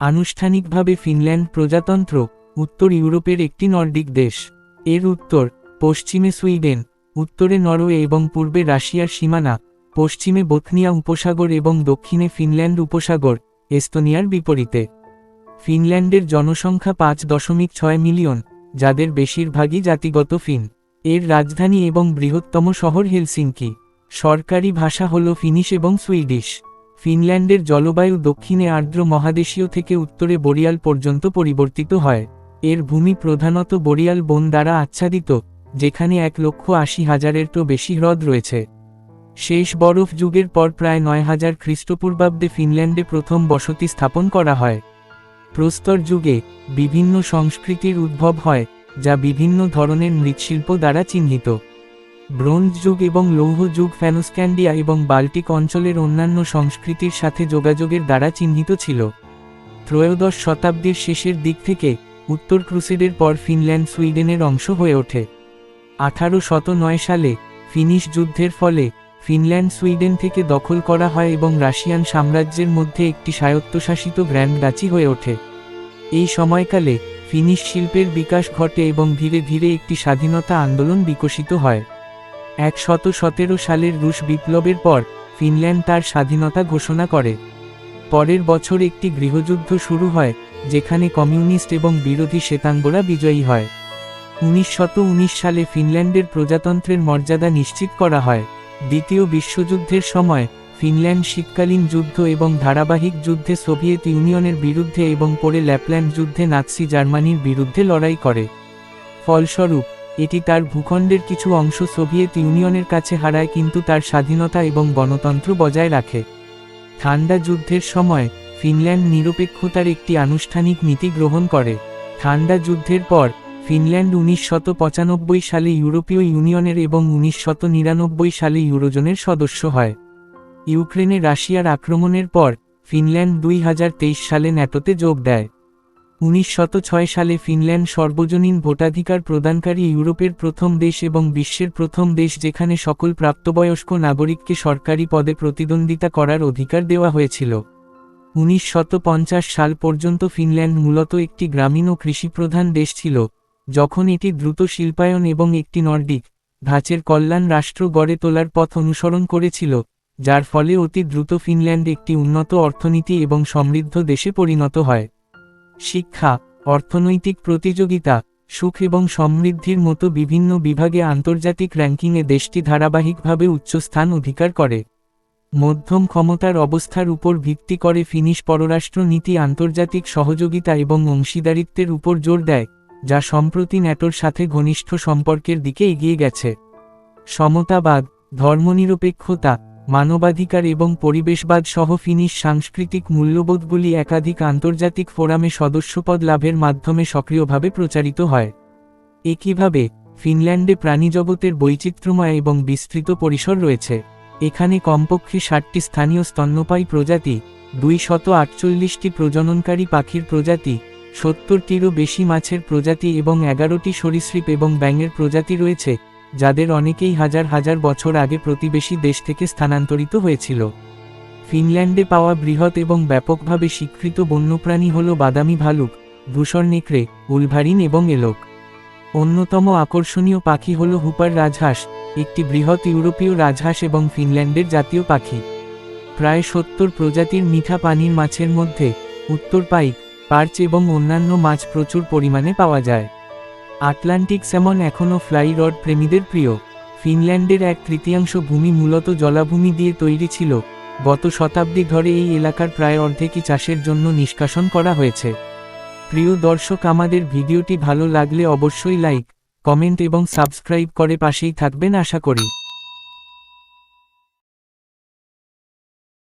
আনুষ্ঠানিকভাবে ফিনল্যান্ড প্রজাতন্ত্র, উত্তর ইউরোপের একটি নর্ডিক দেশ। এর উত্তর, পশ্চিমে সুইডেন, উত্তরে নরওয়ে এবং পূর্বে রাশিয়ার সীমানা, পশ্চিমে বোথনিয়া উপসাগর এবং দক্ষিণে ফিনল্যান্ড উপসাগর, এস্তোনিয়ার বিপরীতে। ফিনল্যান্ডের জনসংখ্যা পাঁচ দশমিক ছয় মিলিয়ন, যাদের বেশিরভাগই জাতিগত ফিন। এর রাজধানী এবং বৃহত্তম শহর হেলসিঙ্কি। সরকারি ভাষা হল ফিনিশ এবং সুইডিশ। ফিনল্যান্ডের জলবায়ু দক্ষিণে আর্দ্র মহাদেশীয় থেকে উত্তরে বরিয়াল পর্যন্ত পরিবর্তিত হয়। এর ভূমি প্রধানত বরিয়াল বন দ্বারা আচ্ছাদিত, যেখানে এক লক্ষ আশি হাজারের তো বেশি হ্রদ রয়েছে। শেষ বরফ যুগের পর প্রায় নয় হাজার খ্রিস্টপূর্বাব্দে ফিনল্যান্ডে প্রথম বসতি স্থাপন করা হয়। প্রস্তর যুগে বিভিন্ন সংস্কৃতির উদ্ভব হয়, যা বিভিন্ন ধরনের মৃৎশিল্প দ্বারা চিহ্নিত। ব্রোঞ্জ যুগ এবং লৌহ যুগ ফ্যানোস্ক্যান্ডিয়া এবং বাল্টিক অঞ্চলের অন্যান্য সংস্কৃতির সাথে যোগাযোগের দ্বারা চিহ্নিত ছিল। ত্রয়োদশ শতাব্দীর শেষের দিক থেকে উত্তর ক্রুসেডের পর ফিনল্যান্ড সুইডেনের অংশ হয়ে ওঠে। আঠারো শত নয় সালে ফিনিশ যুদ্ধের ফলে ফিনল্যান্ড সুইডেন থেকে দখল করা হয় এবং রাশিয়ান সাম্রাজ্যের মধ্যে একটি স্বায়ত্তশাসিত গ্র্যান্ড ডাচি হয়ে ওঠে। এই সময়কালে ফিনিশ শিল্পের বিকাশ ঘটে এবং ধীরে ধীরে একটি স্বাধীনতা আন্দোলন বিকশিত হয়। এক শত সতেরো সালের রুশ বিপ্লবের পর, ফিনল্যান্ড তার স্বাধীনতা ঘোষণা করে। পরের বছর একটি গৃহযুদ্ধ শুরু হয়, যেখানে কমিউনিস্ট এবং বিরোধী শ্বেতাঙ্গরা বিজয়ী হয়। উনিশ সালে ফিনল্যান্ডের প্রজাতন্ত্রের মর্যাদা নিশ্চিত করা হয়। দ্বিতীয় বিশ্বযুদ্ধের সময়, ফিনল্যান্ড শীতকালীন যুদ্ধ এবং ধারাবাহিক যুদ্ধে সোভিয়েত ইউনিয়নের বিরুদ্ধে এবং পরে ল্যাপল্যান্ড যুদ্ধে নাৎসি জার্মানির বিরুদ্ধে লড়াই করে। ফলস্বরূপ এটি তার ভূখণ্ডের কিছু অংশ সোভিয়েত ইউনিয়নের কাছে হারায় কিন্তু তার স্বাধীনতা এবং গণতন্ত্র বজায় রাখে। ঠান্ডা যুদ্ধের সময়, ফিনল্যান্ড নিরপেক্ষতার একটি আনুষ্ঠানিক নীতি গ্রহণ করে। ঠান্ডা যুদ্ধের পর, ফিনল্যান্ড উনিশ সালে ইউরোপীয় ইউনিয়নের এবং উনিশ সালে ইউরোজনের সদস্য হয়। ইউক্রেনে রাশিয়ার আক্রমণের পর, ফিনল্যান্ড দুই হাজার তেইশ সালে ন্যাটোতে যোগ দেয়। উনিশ শত ছয় সালে ফিনল্যান্ড সর্বজনীন ভোটাধিকার প্রদানকারী ইউরোপের প্রথম দেশ এবং বিশ্বের প্রথম দেশ যেখানে সকল প্রাপ্তবয়স্ক নাগরিককে সরকারি পদে প্রতিদ্বন্দ্বিতা করার অধিকার দেওয়া হয়েছিল। উনিশশত সাল পর্যন্ত ফিনল্যান্ড মূলত একটি গ্রামীণ ও কৃষিপ্রধান দেশ ছিল, যখন এটি দ্রুত শিল্পায়ন এবং একটি নর্ডিক, ধাঁচের কল্যাণ রাষ্ট্র গড়ে তোলার পথ অনুসরণ করেছিল, যার ফলে অতি দ্রুত ফিনল্যান্ড একটি উন্নত অর্থনীতি এবং সমৃদ্ধ দেশে পরিণত হয়। শিক্ষা, অর্থনৈতিক প্রতিযোগিতা, সুখ এবং সমৃদ্ধির মতো বিভিন্ন বিভাগে আন্তর্জাতিক র্যাঙ্কিংয়ে দেশটি ধারাবাহিকভাবে উচ্চস্থান অধিকার করে। মধ্যম ক্ষমতার অবস্থার উপর ভিত্তি করে ফিনিশ পররাষ্ট্র নীতি আন্তর্জাতিক সহযোগিতা এবং অংশীদারিত্বের উপর জোর দেয়, যা সম্প্রতি ন্যাটোর সাথে ঘনিষ্ঠ সম্পর্কের দিকে এগিয়ে গেছে। সমতাবাদ, ধর্মনিরপেক্ষতা মানবাধিকার এবং পরিবেশবাদ সহ ফিনিশ সাংস্কৃতিক মূল্যবোধগুলি একাধিক আন্তর্জাতিক ফোরামে সদস্যপদ লাভের মাধ্যমে সক্রিয়ভাবে প্রচারিত হয়। একইভাবে, ফিনল্যান্ডে প্রাণীজগতের বৈচিত্র্যময় এবং বিস্তৃত পরিসর রয়েছে। এখানে কমপক্ষে ষাটটি স্থানীয় স্তন্যপায়ী প্রজাতি দুই শত আটচল্লিশটি প্রজননকারী পাখির প্রজাতি, সত্তরটিরও বেশি মাছের প্রজাতি এবং এগারোটি সরীসৃপ এবং ব্যাঙের প্রজাতি রয়েছে। যাদের অনেকেই হাজার হাজার বছর আগে প্রতিবেশী দেশ থেকে স্থানান্তরিত হয়েছিল। ফিনল্যান্ডে পাওয়া বৃহৎ এবং ব্যাপকভাবে স্বীকৃত বন্যপ্রাণী হল বাদামি ভালুক, ধূসর নেকড়ে, উলভারিন এবং এলোক। অন্যতম আকর্ষণীয় পাখি হল হুপার রাজহাঁস, একটি বৃহৎ ইউরোপীয় রাজহাঁস এবং ফিনল্যান্ডের জাতীয় পাখি। প্রায় সত্তর প্রজাতির মিঠা পানির মাছের মধ্যে উত্তর পাইক, পার্চ এবং অন্যান্য মাছ প্রচুর পরিমাণে পাওয়া যায়। আটলান্টিক স্যামন এখনও ফ্লাই রড প্রেমীদের প্রিয়। ফিনল্যান্ডের এক তৃতীয়াংশ ভূমি মূলত জলাভূমি দিয়ে তৈরি ছিল। গত শতাব্দী ধরে এই এলাকার প্রায় অর্ধেকই চাষের জন্য নিষ্কাশন করা হয়েছে। প্রিয় দর্শক, আমাদের ভিডিওটি ভালো লাগলে অবশ্যই লাইক, কমেন্ট এবং সাবস্ক্রাইব করে পাশেই থাকবেন আশা করি।